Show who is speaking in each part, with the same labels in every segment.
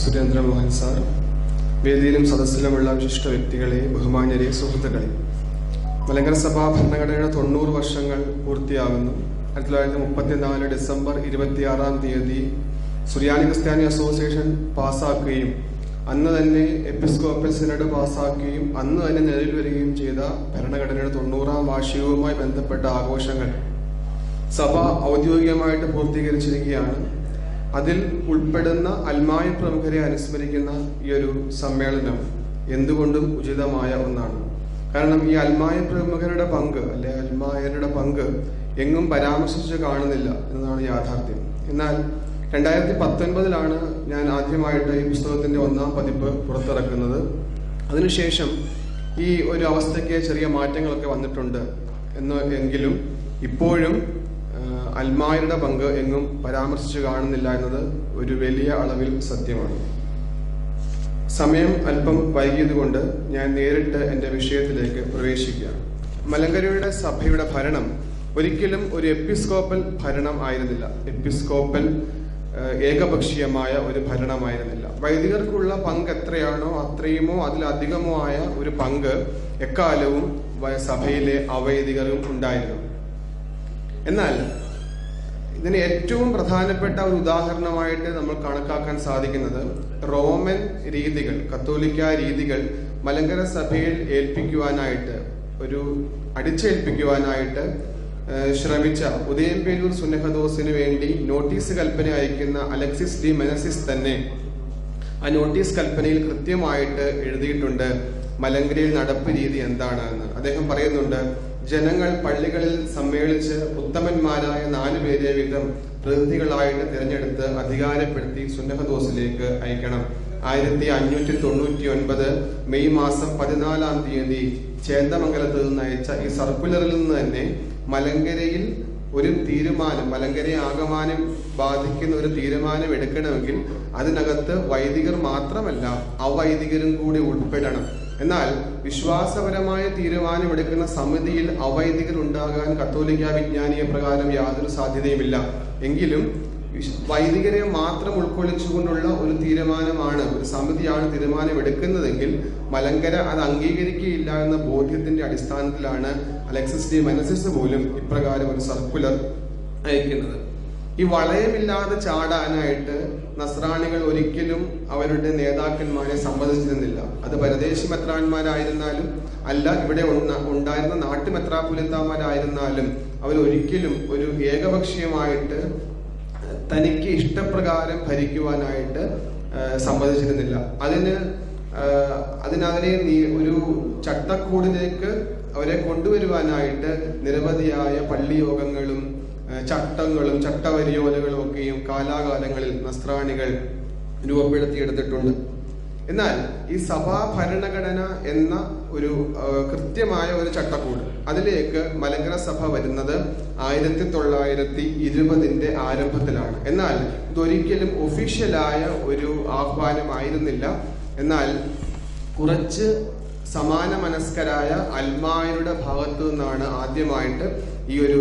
Speaker 1: Surendramohan sir വേദിയിലും സദസ്സിലുമുള്ള വിശിഷ്ട വ്യക്തികളെ ബഹുമാന്യരെ സുഹൃത്തുക്കളെ. മലങ്കര സഭാ ഭരണഘടനയുടെ തൊണ്ണൂറ് വർഷങ്ങൾ പൂർത്തിയാകുന്നു. ആയിരത്തി തൊള്ളായിരത്തി മുപ്പത്തിനാല് ഡിസംബർ ഇരുപത്തിയാറാം തീയതി സുറിയാനി ക്രിസ്ത്യാനി അസോസിയേഷൻ പാസാക്കുകയും അന്ന് തന്നെ എപ്പിസ്കോപ്പൽ സിനഡ് പാസാക്കുകയും അന്ന് തന്നെ നിലവിൽ വരികയും ചെയ്ത ഭരണഘടനയുടെ തൊണ്ണൂറാം വാർഷികവുമായി ബന്ധപ്പെട്ട ആഘോഷങ്ങൾ സഭ ഔദ്യോഗികമായിട്ട് പൂർത്തീകരിച്ചിരിക്കുകയാണ്. അതിൽ ഉൾപ്പെടുന്ന അൽമായ പ്രമുഖരെ അനുസ്മരിക്കുന്ന ഈ ഒരു സമ്മേളനം എന്തുകൊണ്ടും ഉചിതമായ ഒന്നാണ്. കാരണം ഈ അൽമായ പ്രമുഖരുടെ പങ്ക് അല്ലെ അൽമായരുടെ പങ്ക് എങ്ങും പരാമർശിച്ച് കാണുന്നില്ല എന്നതാണ് യാഥാർത്ഥ്യം. എന്നാൽ രണ്ടായിരത്തി പത്തൊൻപതിലാണ് ഞാൻ ആദ്യമായിട്ട് ഈ പുസ്തകത്തിന്റെ ഒന്നാം പതിപ്പ് പുറത്തിറക്കുന്നത്. അതിനുശേഷം ഈ ഒരു അവസ്ഥയ്ക്ക് ചെറിയ മാറ്റങ്ങളൊക്കെ വന്നിട്ടുണ്ട് എന്ന് എങ്കിലും ഇപ്പോഴും അൽമായരുടെ പങ്ക് എങ്ങും പരാമർശിച്ചു കാണുന്നില്ല എന്നത് ഒരു വലിയ അളവിൽ സത്യമാണ്. സമയം അല്പം വൈകിയതുകൊണ്ട് ഞാൻ നേരിട്ട് എന്റെ വിഷയത്തിലേക്ക് പ്രവേശിക്കുകയാണ് മലങ്കരയുടെ സഭയുടെ ഭരണം ഒരിക്കലും ഒരു എപ്പിസ്കോപ്പൽ ഭരണം ആയിരുന്നില്ല. എപ്പിസ്കോപ്പൽ ഏകപക്ഷീയമായ ഒരു ഭരണമായിരുന്നില്ല. വൈദികർക്കുള്ള പങ്ക് എത്രയാണോ അത്രയുമോ അതിലധികമോ ആയ ഒരു പങ്ക് എക്കാലവും സഭയിലെ അവൈദികരും ഉണ്ടായിരുന്നു. എന്നാൽ ഇതിന് ഏറ്റവും പ്രധാനപ്പെട്ട ഒരു ഉദാഹരണമായിട്ട് നമ്മൾ കണക്കാക്കാൻ സാധിക്കുന്നത് റോമൻ രീതികൾ കത്തോലിക്ക രീതികൾ മലങ്കര സഭയിൽ ഏൽപ്പിക്കുവാനായിട്ട് ഒരു അടിച്ചേൽപ്പിക്കുവാനായിട്ട് ശ്രമിച്ച ഉദയംപേരൂർ സുനഹദോസിന് വേണ്ടി നോട്ടീസ് കൽപ്പന അയക്കുന്ന അലക്സിസ് ഡി മെനസിസ് തന്നെ ആ നോട്ടീസ് കൽപ്പനയിൽ കൃത്യമായിട്ട് എഴുതിയിട്ടുണ്ട് മലങ്കരയിൽ നടപ്പ് രീതി എന്താണ് എന്ന് അദ്ദേഹം പറയുന്നുണ്ട് ജനങ്ങൾ പള്ളികളിൽ സമ്മേളിച്ച് ഉത്തമന്മാരായ നാലു പേരെ വീതം പ്രതിനിധികളായിട്ട് തിരഞ്ഞെടുത്ത് അധികാരപ്പെടുത്തി സുന്നഹദോസിലേക്ക് അയക്കണം. ആയിരത്തി അഞ്ഞൂറ്റി തൊണ്ണൂറ്റി ഒൻപത് മെയ് മാസം പതിനാലാം തീയതി ചേന്ദമംഗലത്ത് നിന്ന് അയച്ച ഈ സർക്കുലറിൽ നിന്ന് തന്നെ മലങ്കരയിൽ ഒരു തീരുമാനം മലങ്കരയെ ആകമാനം ബാധിക്കുന്ന ഒരു തീരുമാനം എടുക്കണമെങ്കിൽ അതിനകത്ത് വൈദികർ മാത്രമല്ല അവൈദികരും കൂടി ഉൾപ്പെടണം. എന്നാൽ വിശ്വാസപരമായ തീരുമാനം എടുക്കുന്ന സമിതിയിൽ അവൈദികർ ഉണ്ടാകാൻ കത്തോലിക്ക വിജ്ഞാനിയ പ്രകാരം യാതൊരു സാധ്യതയുമില്ല. എങ്കിലും വൈദികരെ മാത്രം ഉൾക്കൊള്ളിച്ചുകൊണ്ടുള്ള ഒരു തീരുമാനമാണ് ഒരു സമിതിയാണ് തീരുമാനമെടുക്കുന്നതെങ്കിൽ മലങ്കര അത് അംഗീകരിക്കുകയില്ല എന്ന ബോധ്യത്തിന്റെ അടിസ്ഥാനത്തിലാണ് അലക്സിസ് ഡി മനസിസ് പോലും ഇപ്രകാരം ഒരു സർക്കുലർ അയക്കുന്നത്. ഈ വളയമില്ലാതെ ചാടാനായിട്ട് നസ്രാണികൾ ഒരിക്കലും അവരുടെ നേതാക്കന്മാരെ സമ്മതിച്ചിരുന്നില്ല. അത് പരദേശി മെത്രാന്മാരായിരുന്നാലും അല്ല ഇവിടെ നാട്ടു ഉണ്ടായിരുന്ന നാട്ടുമെത്രാപുലിത്താന്മാരായിരുന്നാലും അവരൊരിക്കലും ഒരു ഏകപക്ഷീയമായിട്ട് തനിക്ക് ഇഷ്ടപ്രകാരം ഭരിക്കുവാനായിട്ട് സമ്മതിച്ചിരുന്നില്ല. അതിന് അതിനവരെ ഒരു ചട്ടക്കൂടിലേക്ക് അവരെ കൊണ്ടുവരുവാനായിട്ട് നിരവധിയായ പള്ളിയോഗങ്ങളും ചട്ടങ്ങളും ചട്ടവരിയോലകളും ഒക്കെയും കാലാകാലങ്ങളിൽ നസ്രാണികൾ രൂപപ്പെടുത്തിയെടുത്തിട്ടുണ്ട്. എന്നാൽ ഈ സഭാ ഭരണഘടന എന്ന ഒരു കൃത്യമായ ഒരു ചട്ടക്കൂട് അതിലേക്ക് മലങ്കര സഭ വരുന്നത് ആയിരത്തി തൊള്ളായിരത്തി ഇരുപതിന്റെ ആരംഭത്തിലാണ്. എന്നാൽ ഇതൊരിക്കലും ഒഫീഷ്യലായ ഒരു ആഹ്വാനമായിരുന്നില്ല. എന്നാൽ കുറച്ച് സമാന മനസ്കരായ അൽമായരുടെ ഭാഗത്തു നിന്നാണ് ആദ്യമായിട്ട് ഈ ഒരു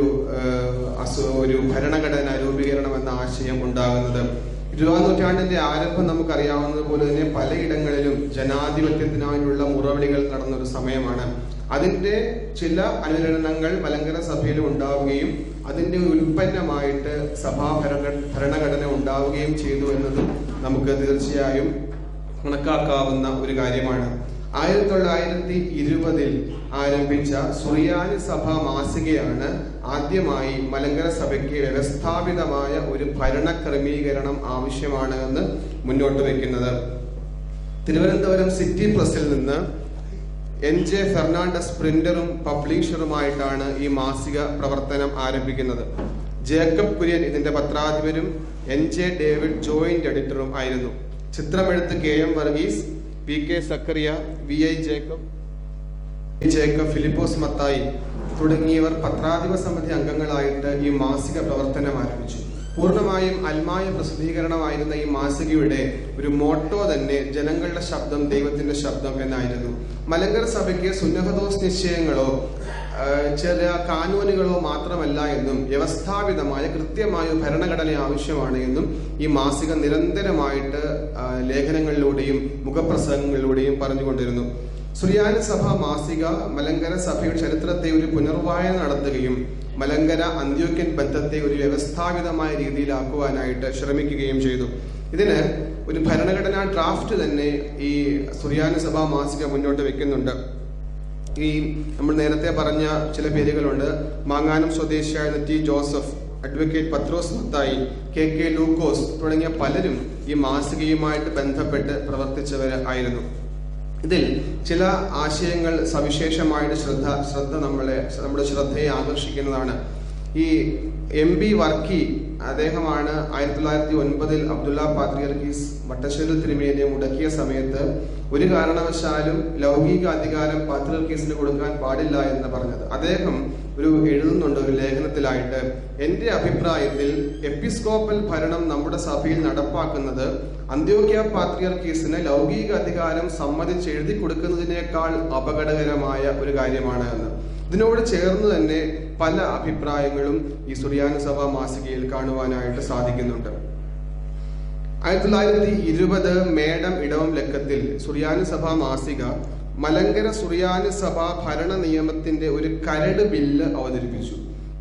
Speaker 1: ഒരു ഭരണഘടന രൂപീകരണം എന്ന ആശയം ഉണ്ടാകുന്നത്. ഇരുപതാം നൂറ്റാണ്ടിന്റെ ആരംഭം നമുക്കറിയാവുന്നത് പോലെ തന്നെ പലയിടങ്ങളിലും ജനാധിപത്യത്തിനായുള്ള മുറവിളികൾ നടന്ന ഒരു സമയമാണ്. അതിന്റെ ചില അനുരണനങ്ങൾ മലങ്കര സഭയിൽ ഉണ്ടാവുകയും അതിന്റെ ഉൽപ്പന്നമായിട്ട് സഭാ ഭരണ ഭരണഘടന ഉണ്ടാവുകയും ചെയ്തു എന്നതും നമുക്ക് തീർച്ചയായും കണക്കാക്കാവുന്ന ഒരു കാര്യമാണ്. ആയിരത്തി തൊള്ളായിരത്തി ഇരുപതിൽ ആരംഭിച്ച സുറിയാനി സഭ മാസികയാണ് ആദ്യമായി മലങ്കര സഭയ്ക്ക് വ്യവസ്ഥാപിതമായ ഒരു ഭരണ ക്രമീകരണം ആവശ്യമാണ് എന്ന് മുന്നോട്ട് വെക്കുന്നത്. തിരുവനന്തപുരം സിറ്റി പ്രസിൽ നിന്ന് എൻ ജെ ഫെർണാണ്ടസ് പ്രിന്ററും പബ്ലിഷറുമായിട്ടാണ് ഈ മാസിക പ്രവർത്തനം ആരംഭിക്കുന്നത്. ജേക്കബ് കുര്യൻ ഇതിന്റെ പത്രാധിപരും എൻ ജെ ഡേവിഡ് ജോയിന്റ് എഡിറ്ററും ആയിരുന്നു. ചിത്രമെഴുത്ത് K M Varghese P K Zachariah V I Jacob Jacob Philipose Mathai തുടങ്ങിയവർ പത്രാധിപ സമിതി അംഗങ്ങളായിട്ട് ഈ മാസിക പ്രവർത്തനം ആരംഭിച്ചു. പൂർണമായും അൽമായ പ്രസിദ്ധീകരണമായിരുന്ന ഈ മാസികയുടെ ഒരു മോട്ടോ തന്നെ ജനങ്ങളുടെ ശബ്ദം ദൈവത്തിന്റെ ശബ്ദം എന്നായിരുന്നു. മലങ്കര സഭയ്ക്ക് സുന്നഹദോസ് നിശ്ചയങ്ങളോ ചില കാനൂനുകളോ മാത്രമല്ല എന്നും വ്യവസ്ഥാപിതമായ കൃത്യമായ ഭരണഘടന ആവശ്യമാണ് എന്നും ഈ മാസിക നിരന്തരമായിട്ട് ലേഖനങ്ങളിലൂടെയും മുഖപ്രസംഗങ്ങളിലൂടെയും പറഞ്ഞുകൊണ്ടിരുന്നു. സുറിയാന സഭ മാസിക മലങ്കര സഭയുടെ ചരിത്രത്തെ ഒരു പുനർവായന നടത്തുകയും മലങ്കര അന്ത്യോക്യൻ ബന്ധത്തെ ഒരു വ്യവസ്ഥാപിതമായ രീതിയിലാക്കുവാനായിട്ട് ശ്രമിക്കുകയും ചെയ്തു. ഇതിന് ഒരു ഭരണഘടനാ ഡ്രാഫ്റ്റ് തന്നെ ഈ സുറിയാന സഭ മാസിക മുന്നോട്ട് വെക്കുന്നുണ്ട്. ഈ നമ്മൾ നേരത്തെ പറഞ്ഞ ചില പേരുകളുണ്ട്. മാങ്ങാനം സ്വദേശിയായ T Joseph advocate Pathrose Mathai K K Lukose തുടങ്ങിയ പലരും ഈ മാസികയുമായിട്ട് ബന്ധപ്പെട്ട് പ്രവർത്തിച്ചവർ ആയിരുന്നു. ഇതിൽ ചില ആശയങ്ങൾ സവിശേഷമായിട്ട് ശ്രദ്ധ ശ്രദ്ധ നമ്മളെ നമ്മുടെ ശ്രദ്ധയെ ആകർഷിക്കുന്നതാണ്. ഈ എം ബി വർക്കി അദ്ദേഹമാണ് ആയിരത്തി തൊള്ളായിരത്തി ഒൻപതിൽ അബ്ദുള്ള പാത്രിയർക്കീസ് വട്ടശ്ശേരി തിരുമേനിയെ മുടക്കിയ സമയത്ത് ഒരു കാരണവശാലും ലൗകിക അധികാരം പാത്രിയർക്കീസിന് കൊടുക്കാൻ പാടില്ല എന്ന് പറഞ്ഞത്. അദ്ദേഹം ഒരു എഴുതുന്നുണ്ട് ഒരു ലേഖനത്തിലായിട്ട് എന്റെ അഭിപ്രായത്തിൽ എപ്പിസ്കോപ്പൽ ഭരണം നമ്മുടെ സഭയിൽ നടപ്പാക്കുന്നത് അന്ത്യോക്യ പാത്രിയർക്കീസിന് ലൗകിക അധികാരം സമ്മതിച്ച് എഴുതി കൊടുക്കുന്നതിനേക്കാൾ അപകടകരമായ ഒരു കാര്യമാണ് എന്ന്. ഇതിനോട് ചേർന്ന് തന്നെ പല അഭിപ്രായങ്ങളും ഈ സുറിയാനി സഭ മാസികയിൽ കാണുവാനായിട്ട് സാധിക്കുന്നുണ്ട്. ആയിരത്തി തൊള്ളായിരത്തി ഇരുപത് മേടം ഇടവം ലക്കത്തിൽ സുറിയാനി സഭ മാസിക മലങ്കര സുറിയാനി സഭ ഭരണ നിയമത്തിന്റെ ഒരു കരട് ബില്ല് അവതരിപ്പിച്ചു.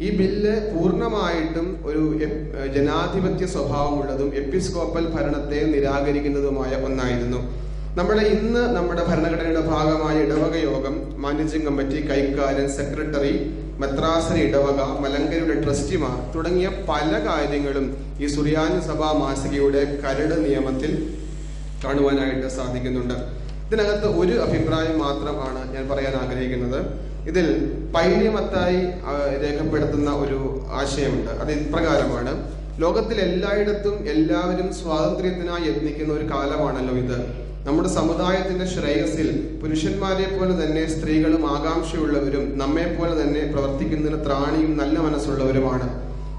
Speaker 1: ഈ ബില്ല് പൂർണമായിട്ടും ഒരു ജനാധിപത്യ സ്വഭാവമുള്ളതും എപ്പിസ്കോപ്പൽ ഭരണത്തെ നിരാകരിക്കുന്നതുമായ ഒന്നായിരുന്നു. നമ്മുടെ ഇന്ന് നമ്മുടെ ഭരണഘടനയുടെ ഭാഗമായ ഇടവക യോഗം മാനേജിംഗ് കമ്മിറ്റി കൈക്കാരൻ സെക്രട്ടറി മെത്രാസന ഇടവക മലങ്കരയുടെ ട്രസ്റ്റിമാർ തുടങ്ങിയ പല കാര്യങ്ങളും ഈ സുറിയാനി സഭാ മാസികയുടെ കരട് നിയമത്തിൽ കാണുവാനായിട്ട് സാധിക്കുന്നുണ്ട്. ഇതിനകത്ത് ഒരു അഭിപ്രായം മാത്രമാണ് ഞാൻ പറയാൻ ആഗ്രഹിക്കുന്നത്. ഇതിൽ പൈല്യമത്തായി രേഖപ്പെടുത്തുന്ന ഒരു ആശയമുണ്ട്. അത് ഇപ്രകാരമാണ്. ലോകത്തിൽ എല്ലായിടത്തും എല്ലാവരും സ്വാതന്ത്ര്യത്തിനായി യത്നിക്കുന്ന ഒരു കാലമാണല്ലോ ഇത്. നമ്മുടെ സമുദായത്തിന്റെ ശ്രേയസിൽ പുരുഷന്മാരെ പോലെ തന്നെ സ്ത്രീകളും ആകാംക്ഷയുള്ളവരും നമ്മെ പോലെ തന്നെ പ്രവർത്തിക്കുന്നതിന് ത്രാണിയും നല്ല മനസ്സുള്ളവരുമാണ്.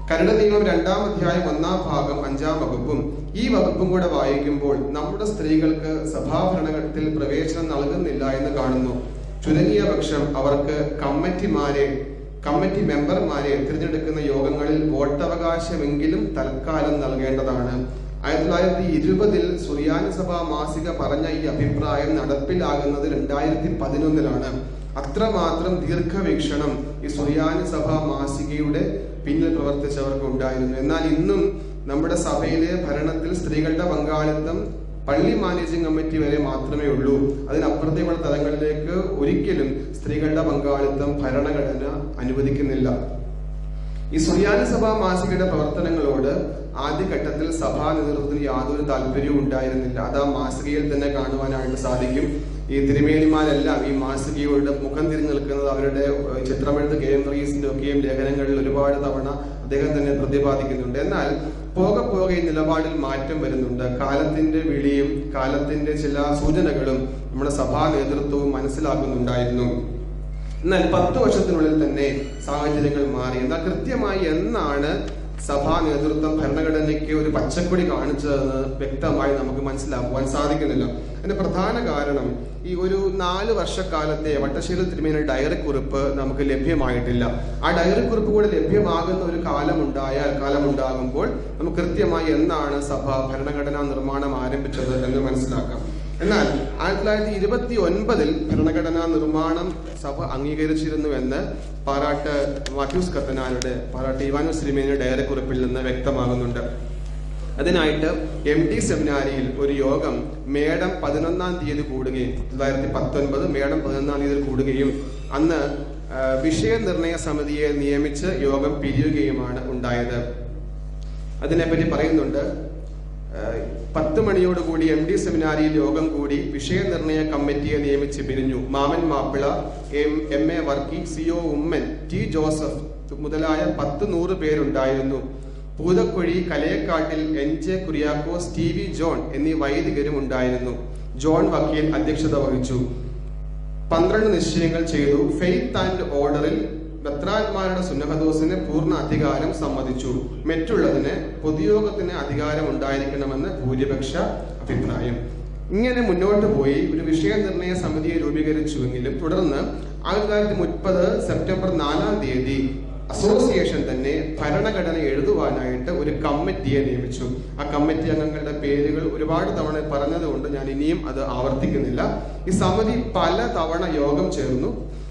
Speaker 1: കരട് നിയമം രണ്ടാം അധ്യായം ഒന്നാം ഭാഗം അഞ്ചാം വകുപ്പും ഈ വകുപ്പും കൂടെ വായിക്കുമ്പോൾ നമ്മുടെ സ്ത്രീകൾക്ക് സഭാഭരണത്തിൽ പ്രവേശനം നൽകുന്നില്ല എന്ന് കാണുന്നു. ചുരുങ്ങിയ പക്ഷം അവർക്ക് കമ്മിറ്റിമാരെ കമ്മിറ്റി മെമ്പർമാരെ തിരഞ്ഞെടുക്കുന്ന യോഗങ്ങളിൽ വോട്ടവകാശമെങ്കിലും തൽക്കാലം നൽകേണ്ടതാണ്. ആയിരത്തി തൊള്ളായിരത്തി ഇരുപതിൽ സുറിയാനി സഭ മാസിക പറഞ്ഞ ഈ അഭിപ്രായം നടപ്പിലാകുന്നത് രണ്ടായിരത്തി പതിനൊന്നിലാണ് അത്രമാത്രം ദീർഘവീക്ഷണം ഈ സുറിയാനി സഭ മാസികയുടെ പിന്നിൽ പ്രവർത്തിച്ചവർക്ക് ഉണ്ടായിരുന്നു. എന്നാൽ ഇന്നും നമ്മുടെ സഭയിലെ ഭരണത്തിൽ സ്ത്രീകളുടെ പങ്കാളിത്തം പള്ളി മാനേജിംഗ് കമ്മിറ്റി വരെ മാത്രമേ ഉള്ളൂ. അതിനപ്പുറത്തേക്കുള്ള തലങ്ങളിലേക്ക് ഒരിക്കലും സ്ത്രീകളുടെ പങ്കാളിത്തം ഭരണഘടന അനുവദിക്കുന്നില്ല. ഈ സുറിയാനി സഭാ മാസികയുടെ പ്രവർത്തനങ്ങളോട് ആദ്യഘട്ടത്തിൽ സഭാ നേതൃത്വത്തിന് യാതൊരു താല്പര്യവും ഉണ്ടായിരുന്നില്ല. അത് ആ മാസികയിൽ തന്നെ കാണുവാനായിട്ട് സാധിക്കും. ഈ തിരുമേനിമാരെല്ലാം ഈ മാസികയോട് മുഖം തിരിഞ്ഞു നിൽക്കുന്നത് അവരുടെ ചിത്രമെഴുത്ത് കെ എം റീസിന്റെ ഒക്കെയും ലേഖനങ്ങളിൽ ഒരുപാട് തവണ അദ്ദേഹം തന്നെ പ്രതിപാദിക്കുന്നുണ്ട്. എന്നാൽ പോകെ പോകെ ഈ നിലപാടിൽ മാറ്റം വരുന്നുണ്ട്. കാലത്തിന്റെ വിളിയും കാലത്തിന്റെ ചില സൂചനകളും നമ്മുടെ സഭാ നേതൃത്വവും മനസ്സിലാക്കുന്നുണ്ടായിരുന്നു. എന്നാൽ പത്ത് വർഷത്തിനുള്ളിൽ തന്നെ സാഹചര്യങ്ങൾ മാറി. എന്നാൽ കൃത്യമായി എന്നാണ് സഭാ നേതൃത്വം ഭരണഘടനയ്ക്ക് ഒരു പച്ചക്കൊടി കാണിച്ചതെന്ന് വ്യക്തമായി നമുക്ക് മനസ്സിലാക്കുവാൻ സാധിക്കുന്നില്ല. അതിന്റെ പ്രധാന കാരണം ഈ ഒരു നാല് വർഷക്കാലത്തെ വട്ടശ്ശേരി തിരുമേന ഡയറി കുറിപ്പ് നമുക്ക് ലഭ്യമായിട്ടില്ല. ആ ഡയറി കുറിപ്പ് കൂടെ ലഭ്യമാകുന്ന ഒരു കാലമുണ്ടായാൽ കാലമുണ്ടാകുമ്പോൾ നമുക്ക് കൃത്യമായി എന്നാണ് സഭ ഭരണഘടനാ നിർമ്മാണം ആരംഭിച്ചത് എന്ന് മനസ്സിലാക്കാം. എന്നാൽ ആയിരത്തി തൊള്ളായിരത്തി ഇരുപത്തി ഒൻപതിൽ ഭരണഘടനാ നിർമ്മാണം സഭ അംഗീകരിച്ചിരുന്നു എന്ന് പാറാട്ട് മാത്യൂസ് കത്തനാരുടെ പാറാട്ട് ഇവാനു സിനിമയുടെ ഡയറി കുറിപ്പിൽ നിന്ന് വ്യക്തമാകുന്നുണ്ട്. അതിനായിട്ട് എം ഡി സെമിനാരിയിൽ ഒരു യോഗം മേടം പതിനൊന്നാം തീയതി കൂടുകയും തൊള്ളായിരത്തി പത്തൊൻപത് മേടം പതിനൊന്നാം തീയതി കൂടുകയും അന്ന് വിഷയനിർണയ സമിതിയെ നിയമിച്ച് യോഗം പിരിയുകയുമാണ് ഉണ്ടായത്. അതിനെപ്പറ്റി പറയുന്നുണ്ട് പത്ത് മണിയോടുകൂടി എം ഡി സെമിനാരിയിൽ യോഗം കൂടി വിഷയനിർണയ കമ്മിറ്റിയെ നിയമിച്ച് പിരിഞ്ഞു. Mammen Mappila M M A Varkey CO Oommen T Joseph മുതലായ പത്ത് നൂറ് പേരുണ്ടായിരുന്നു. Poothakuzhi കലയക്കാട്ടിൽ N J Kuriakose T V John എന്നീ വൈദികരും ഉണ്ടായിരുന്നു. ജോൺ വക്കീൽ അധ്യക്ഷത വഹിച്ചു. പന്ത്രണ്ട് നിശ്ചയങ്ങൾ ചെയ്തു. ഫെയ്ത്ത് ആൻഡ് ഓർഡറിൽ ബത്രാന്മാരുടെ സുന്നഹദോസിന് പൂർണ അധികാരം സമ്മതിച്ചു. മറ്റുള്ളതിന് പൊതുയോഗത്തിന് അധികാരം ഉണ്ടായിരിക്കണമെന്ന് ഭൂരിപക്ഷ അഭിപ്രായം. ഇങ്ങനെ മുന്നോട്ട് പോയി ഒരു വിഷയനിർണയ സമിതിയെ രൂപീകരിച്ചുവെങ്കിലും തുടർന്ന് ആയിരത്തി തൊള്ളായിരത്തി മുപ്പത് സെപ്റ്റംബർ നാലാം തീയതി അസോസിയേഷൻ തന്നെ ഭരണഘടന എഴുതുവാനായിട്ട് ഒരു കമ്മിറ്റിയെ നിയമിച്ചു. ആ കമ്മിറ്റി അംഗങ്ങളുടെ പേരുകൾ ഒരുപാട് തവണ പറഞ്ഞതുകൊണ്ട് ഞാൻ ഇനിയും അത് ആവർത്തിക്കുന്നില്ല. ഈ സമിതി പല തവണ യോഗം ചേർന്നു.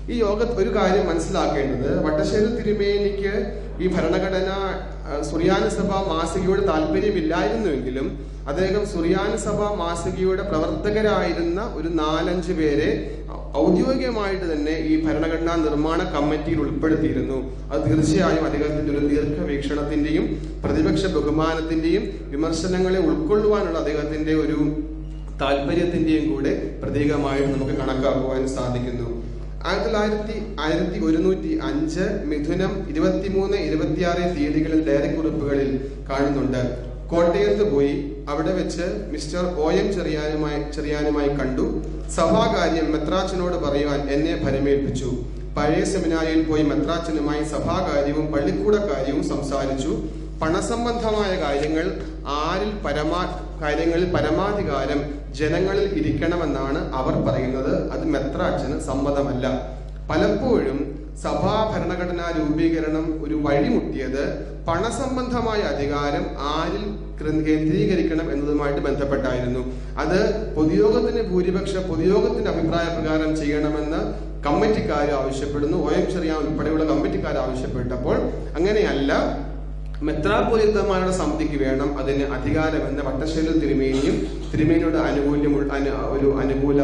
Speaker 1: ഈ യോഗ ഒരു കാര്യം മനസ്സിലാക്കേണ്ടത് വട്ടശ്ശേരി തിരുമേനിക്ക് ഈ ഭരണഘടന സുറിയാനി സഭ മാസികയോട് താല്പര്യമില്ലായിരുന്നുവെങ്കിലും അദ്ദേഹം സുറിയാനി സഭ മാസികയുടെ പ്രവർത്തകരായിരുന്ന ഒരു നാലഞ്ച് പേരെ ഔദ്യോഗികമായിട്ട് തന്നെ ഈ ഭരണഘടനാ നിർമ്മാണ കമ്മിറ്റിയിൽ ഉൾപ്പെടുത്തിയിരുന്നു. അത് തീർച്ചയായും അദ്ദേഹത്തിന്റെ ഒരു ദീർഘവീക്ഷണത്തിന്റെയും പ്രതിപക്ഷ ബഹുമാനത്തിന്റെയും വിമർശനങ്ങളെ ഉൾക്കൊള്ളുവാനുള്ള അദ്ദേഹത്തിന്റെ ഒരു താല്പര്യത്തിന്റെയും കൂടെ പ്രതീകമായിട്ട് നമുക്ക് കണക്കാക്കുവാൻ സാധിക്കുന്നു. ആയിരത്തി തൊള്ളായിരത്തി ആയിരത്തി ഒരുന്നൂറ്റി അഞ്ച് മിഥുനം ഇരുപത്തിമൂന്ന് ഇരുപത്തിയാറ് തീയതികളിൽ ഡയറി കുറിപ്പുകളിൽ കാണുന്നുണ്ട്. കോട്ടയത്ത് പോയി അവിടെ വെച്ച് മിസ്റ്റർ ഒ എം ചെറിയാനുമായി ചെറിയാനുമായി കണ്ടു. സഭാകാര്യം മെത്രാച്ചനോട് പറയുവാൻ എന്നെ ഭരമേൽപ്പിച്ചു. പഴയ സെമിനാരിയിൽ പോയി മെത്രാച്ചനുമായി സഭാകാര്യവും പള്ളിക്കൂട കാര്യവും സംസാരിച്ചു. പണസംബന്ധമായ കാര്യങ്ങൾ ആരിൽ പരമാ കാര്യങ്ങളിൽ പരമാധികാരം ജനങ്ങളിൽ ഇരിക്കണമെന്നാണ് അവർ പറയുന്നത്. അത് മെത്രാച്ചന് സമ്മതമല്ല. പലപ്പോഴും സഭാ ഭരണഘടനാ രൂപീകരണം ഒരു വഴിമുട്ടിയത് പണസംബന്ധമായ അധികാരം ആരിൽ കേന്ദ്രീകരിക്കണം എന്നതുമായിട്ട് ബന്ധപ്പെട്ടായിരുന്നു. അത് പൊതുയോഗത്തിന് ഭൂരിപക്ഷ പൊതുയോഗത്തിന്റെ അഭിപ്രായ പ്രകാരം ചെയ്യണമെന്ന് കമ്മിറ്റിക്കാർ ആവശ്യപ്പെടുന്നു. ഒ എം ചെറിയ ഉൾപ്പെടെയുള്ള കമ്മിറ്റിക്കാർ ആവശ്യപ്പെട്ടപ്പോൾ അങ്ങനെയല്ല മെത്രാപോലിത്തമാരുടെ സമിതിക്ക് വേണം അതിന് അധികാരമെന്ന് വട്ടശ്ശേരി തിരുമേനിയും തിരുമേനിയുടെ അനുകൂല്യം അനു- ഒരു അനുകൂല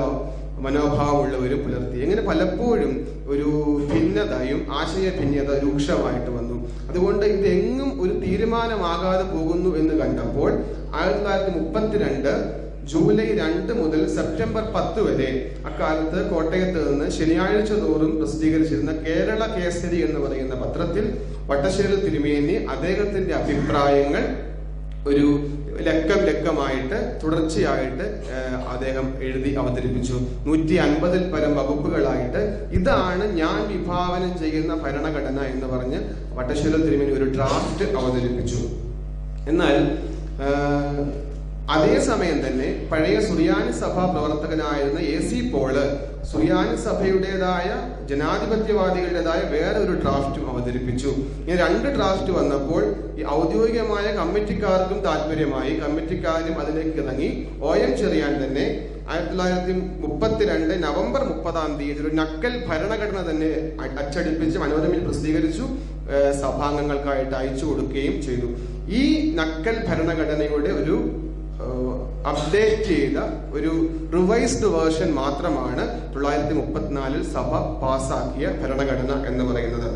Speaker 1: മനോഭാവമുള്ളവരും പുലർത്തി. അങ്ങനെ പലപ്പോഴും ഒരു ഭിന്നതയും ആശയ ഭിന്നത രൂക്ഷമായിട്ട് വന്നു. അതുകൊണ്ട് ഇതെങ്ങും ഒരു തീരുമാനമാകാതെ പോകുന്നു എന്ന് കണ്ടപ്പോൾ ആയിരത്തി തൊള്ളായിരത്തി മുപ്പത്തിരണ്ട് ജൂലൈ രണ്ട് മുതൽ സെപ്റ്റംബർ പത്ത് വരെ അക്കാലത്ത് കോട്ടയത്ത് നിന്ന് ശനിയാഴ്ച തോറും പ്രസിദ്ധീകരിച്ചിരുന്ന കേരള കേസരി എന്ന് പറയുന്ന പത്രത്തിൽ വട്ടശ്ശേരി തിരുമേനി അദ്ദേഹത്തിന്റെ അഭിപ്രായങ്ങൾ ഒരു ലക്കം ലക്കമായിട്ട് തുടർച്ചയായിട്ട് അദ്ദേഹം എഴുതി അവതരിപ്പിച്ചു. നൂറ്റി അൻപതിൽ പരം വകുപ്പുകളായിട്ട്. ഇതാണ് ഞാൻ വിഭാവനം ചെയ്യുന്ന ഭരണഘടന എന്ന് പറഞ്ഞ് വട്ടശ്ശേരി തിരുമേനി ഒരു ഡ്രാഫ്റ്റ് അവതരിപ്പിച്ചു. എന്നാൽ അതേസമയം തന്നെ പഴയ സുറിയാനി സഭ പ്രവർത്തകനായിരുന്ന എ സി പോൾ സുറിയാനി സഭയുടേതായ ജനാധിപത്യവാദികളുടേതായ വേറെ ഒരു ഡ്രാഫ്റ്റും അവതരിപ്പിച്ചു. ഇങ്ങനെ രണ്ട് ഡ്രാഫ്റ്റ് വന്നപ്പോൾ ഈ ഔദ്യോഗികമായ കമ്മിറ്റിക്കാർക്കും താല്പര്യമായി. കമ്മിറ്റിക്കാരും അതിലേക്ക് ഇറങ്ങി. ഒ എം ചെറിയാൻ തന്നെ ആയിരത്തി തൊള്ളായിരത്തി മുപ്പത്തിരണ്ട് നവംബർ മുപ്പതാം തീയതി ഒരു നക്കൽ ഭരണഘടന തന്നെ അച്ചടിപ്പിച്ച് മനോരമയിൽ പ്രസിദ്ധീകരിച്ചു. സഭാംഗങ്ങൾക്കായിട്ട് അയച്ചു കൊടുക്കുകയും ചെയ്തു. ഈ നക്കൽ ഭരണഘടനയുടെ ഒരു അപ്ഡേറ്റ് ചെയ്ത ഒരു റിവൈസ്ഡ് വേർഷൻ മാത്രമാണ് തൊള്ളായിരത്തി മുപ്പത്തിനാലിൽ സഭ പാസാക്കിയ ഭരണഘടന എന്ന് പറയുന്നത്.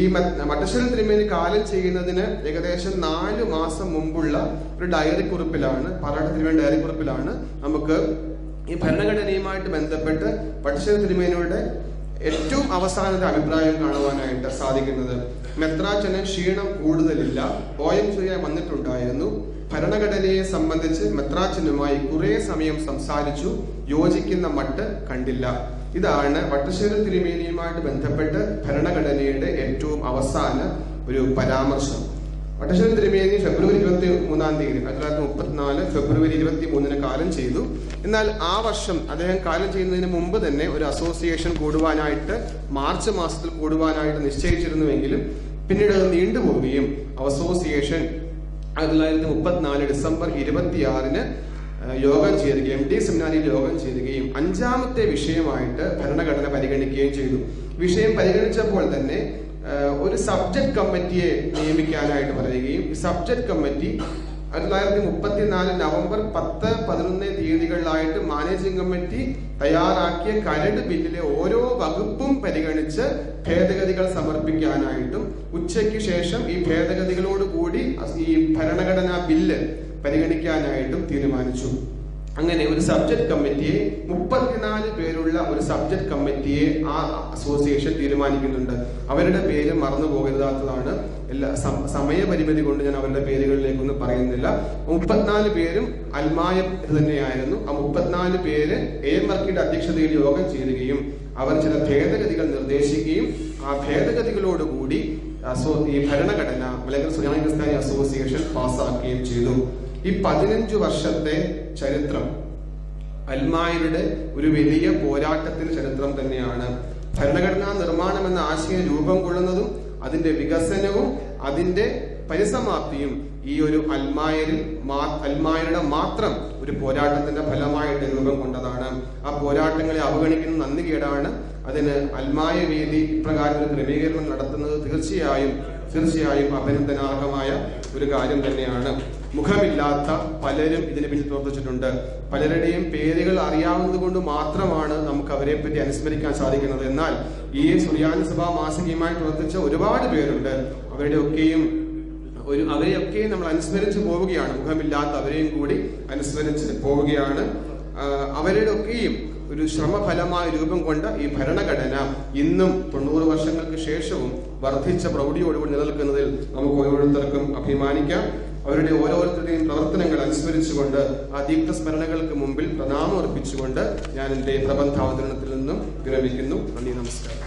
Speaker 1: ഈ മട്ടശ്ശേരി തിരുമേനി കാലം ചെയ്യുന്നതിന് ഏകദേശം നാല് മാസം മുമ്പുള്ള ഒരു ഡയറി കുറിപ്പിലാണ് പാലാട്ട് തിരുമേനി ഡയറി കുറിപ്പിലാണ് നമുക്ക് ഈ ഭരണഘടനയുമായിട്ട് ബന്ധപ്പെട്ട് പട്ടശ്ശേരി തിരുമേനിയുടെ ഏറ്റവും അവസാനത്തെ അഭിപ്രായം കാണുവാനായിട്ട് സാധിക്കുന്നത്. മെത്രാച്ചന് ക്ഷീണം കൂടുതലില്ല ഓയം ചെയ്യാൻ വന്നിട്ടുണ്ടായിരുന്നു. ഭരണഘടനയെ സംബന്ധിച്ച് മെത്രാച്ചനുമായി കുറെ സമയം സംസാരിച്ചു യോജിക്കുന്ന മട്ട് കണ്ടില്ല. ഇതാണ് വട്ടശ്ശേരി തിരുമേനിയുമായിട്ട് ബന്ധപ്പെട്ട് ഭരണഘടനയുടെ ഏറ്റവും അവസാന ഒരു പരാമർശം. വട്ടശ്ശേരി തിരുമേനി ഫെബ്രുവരി ഇരുപത്തി മൂന്നാം തീയതി ആയിരത്തി തൊള്ളായിരത്തി മുപ്പത്തിനാല് ഫെബ്രുവരി ഇരുപത്തി മൂന്നിന് കാലം ചെയ്തു. എന്നാൽ ആ വർഷം അദ്ദേഹം കാലം ചെയ്യുന്നതിന് മുമ്പ് തന്നെ ഒരു അസോസിയേഷൻ കൂടുവാനായിട്ട് മാർച്ച് മാസത്തിൽ കൂടുവാനായിട്ട് നിശ്ചയിച്ചിരുന്നുവെങ്കിലും പിന്നീട് അത് നീണ്ടുപോവുകയും അസോസിയേഷൻ ആയിരത്തി തൊള്ളായിരത്തി മുപ്പത്തിനാല് ഡിസംബർ ഇരുപത്തിയാറിന് യോഗം ചേരുകയും എം ഡി സെമിനാരിയിൽ യോഗം ചേരുകയും അഞ്ചാമത്തെ വിഷയമായിട്ട് ഭരണഘടന പരിഗണിക്കുകയും ചെയ്തു. വിഷയം പരിഗണിച്ചപ്പോൾ തന്നെ ഒരു സബ്ജക്ട് കമ്മിറ്റിയെ നിയമിക്കാനായിട്ട് പറയുകയും സബ്ജക്ട് കമ്മിറ്റി ആയിരത്തി തൊള്ളായിരത്തി മുപ്പത്തിനാല് നവംബർ പത്ത് പതിനൊന്ന് തീയതികളിലായിട്ട് മാനേജിംഗ് കമ്മിറ്റി തയ്യാറാക്കിയ കരട് ബില്ലിലെ ഓരോ വകുപ്പും പരിഗണിച്ച് ഭേദഗതികൾ സമർപ്പിക്കാനായിട്ടും ഉച്ചയ്ക്ക് ശേഷം ഈ ഭേദഗതികളോട് കൂടി ഈ ഭരണഘടനാ ബില്ല് പരിഗണിക്കാനായിട്ടും തീരുമാനിച്ചു. അങ്ങനെ ഒരു സബ്ജക്ട് കമ്മിറ്റിയെ മുപ്പത്തിനാല് പേരുള്ള ഒരു സബ്ജക്ട് കമ്മിറ്റിയെ ആ അസോസിയേഷൻ തീരുമാനിക്കുന്നുണ്ട്. അവരുടെ പേര് മറന്നു പോകരുതാത്തതാണ്. എല്ലാ സമയപരിമിതി കൊണ്ട് ഞാൻ അവരുടെ പേരുകളിലേക്കൊന്നും പറയുന്നില്ല. മുപ്പത്തിനാല് പേരും അൽമായ തന്നെയായിരുന്നു. ആ മുപ്പത്തിനാല് പേര് എ മർക്കിയുടെ അധ്യക്ഷതയിൽ യോഗം ചേരുകയും അവർ ചില ഭേദഗതികൾ നിർദ്ദേശിക്കുകയും ആ ഭേദഗതികളോടുകൂടി ഈ ഭരണഘടന അല്ലെങ്കിൽ ക്രിസ്ത്യാനി അസോസിയേഷൻ പാസ്സാക്കുകയും ചെയ്തു. ഈ പതിനഞ്ചു വർഷത്തെ ചരിത്രം. അൽമായരുടെ ഒരു വലിയ പോരാട്ടത്തിന്റെ ചരിത്രം തന്നെയാണ്. ഭരണഘടനാ നിർമ്മാണം എന്ന ആശയം രൂപം കൊള്ളുന്നതും അതിന്റെ വികസനവും അതിന്റെ പരിസമാപ്തിയും ഈ ഒരു അൽമായരിൽ അൽമായരുടെ മാത്രം ഒരു പോരാട്ടത്തിന്റെ ഫലമായിട്ട് രൂപം കൊണ്ടതാണ്. ആ പോരാട്ടങ്ങളെ അവഗണിക്കുന്ന നന്ദി കേടാണ് അതിന് അൽമായ വേദി ഇപ്രകാരം ഒരു ക്രമീകരണം നടത്തുന്നത് തീർച്ചയായും തീർച്ചയായും അഭിനന്ദനാർഹമായ ഒരു കാര്യം തന്നെയാണ്. മുഖമില്ലാത്ത പലരും ഇതിന് പിന്നിൽ പ്രവർത്തിച്ചിട്ടുണ്ട്. പലരുടെയും പേരുകൾ അറിയാവുന്നത് കൊണ്ട് മാത്രമാണ് നമുക്ക് അവരെ പറ്റി അനുസ്മരിക്കാൻ സാധിക്കുന്നത്. എന്നാൽ ഈ സുറിയാനി സഭ മാസികയുമായി പ്രവർത്തിച്ച ഒരുപാട് പേരുണ്ട്. അവരുടെ ഒക്കെയും ഒരു അവരെയൊക്കെയും നമ്മൾ അനുസ്മരിച്ച് പോവുകയാണ്. മുഖമില്ലാത്ത അവരെയും കൂടി അനുസ്മരിച്ച് പോവുകയാണ്. അവരുടെ ഒക്കെയും ഒരു ശ്രമഫലമായ രൂപം കൊണ്ട് ഈ ഭരണഘടന ഇന്നും തൊണ്ണൂറ് വർഷങ്ങൾക്ക് ശേഷവും വർദ്ധിച്ച പ്രൗഢിയോടുകൂടി നിലനിൽക്കുന്നതിൽ നമുക്ക് ഓരോരുത്തർക്കും അഭിമാനിക്കാം. അവരുടെ ഓരോരുത്തരുടെയും പ്രവർത്തനങ്ങൾ അനുസ്മരിച്ചുകൊണ്ട് ആ ദീപ്തസ്മരണകൾക്ക് മുമ്പിൽ പ്രണാമം അർപ്പിച്ചുകൊണ്ട് ഞാൻ എന്റെ പ്രബന്ധാവതരണത്തിൽ നിന്നും വിരമിക്കുന്നു. നന്ദി നമസ്കാരം.